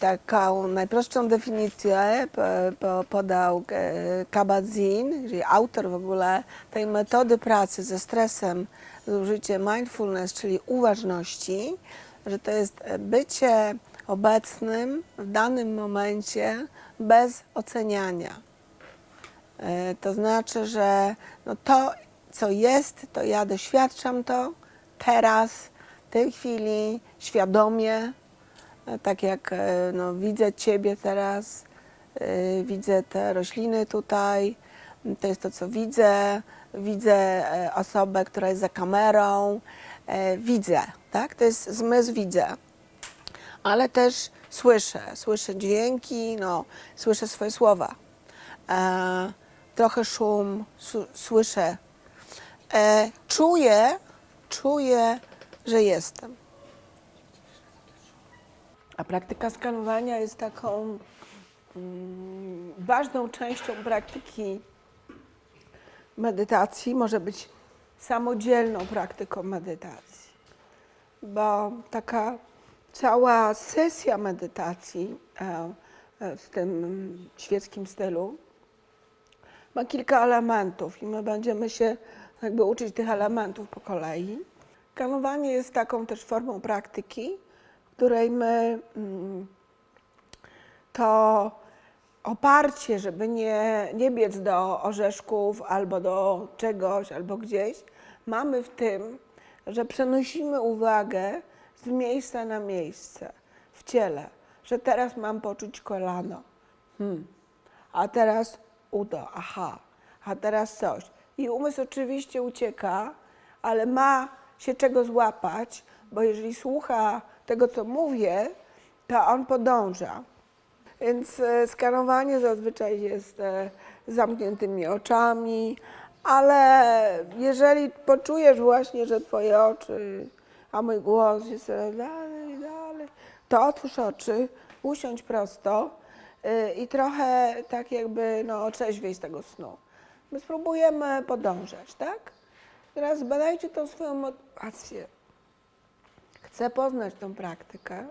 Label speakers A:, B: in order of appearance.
A: taką najprostszą definicję po, po, podał e, Kabat-Zinn, czyli autor w ogóle tej metody pracy ze stresem z użyciem mindfulness, czyli uważności, że to jest bycie obecnym w danym momencie bez oceniania. E, To znaczy, że no to, co jest, to ja doświadczam to teraz, w tej chwili, świadomie, tak jak e, no, widzę Ciebie teraz, e, widzę te rośliny tutaj, to jest to, co widzę, widzę e, osobę, która jest za kamerą, widzę, tak? To jest zmysł widzę ale też słyszę, słyszę dźwięki, no, słyszę swoje słowa. E, trochę szum, słyszę. E, czuję, czuję, że jestem. A praktyka skanowania jest taką mm, ważną częścią praktyki medytacji. Może być samodzielną praktyką medytacji bo taka cała sesja medytacji e, e, w tym świeckim stylu ma kilka elementów i my będziemy się jakby uczyć tych elementów po kolei. Kanowanie jest taką też formą praktyki, której my mm, to oparcie, żeby nie, nie biec do orzeszków albo do czegoś, albo gdzieś, mamy w tym, że przenosimy uwagę z miejsca na miejsce w ciele, że teraz mam poczuć kolano, hmm. a teraz udo, aha, a teraz coś. I umysł oczywiście ucieka, ale ma się czego złapać, bo jeżeli słucha tego, co mówię, to on podąża. Więc e, skanowanie zazwyczaj jest e, zamkniętymi oczami, ale jeżeli poczujesz właśnie, że twoje oczy, a mój głos jest dalej, dalej, to otwórz oczy, usiądź prosto e, i trochę tak jakby no, otrzeźwiej z tego snu. My spróbujemy podążać, tak? Teraz badajcie tą swoją motywację. Це позначна практика.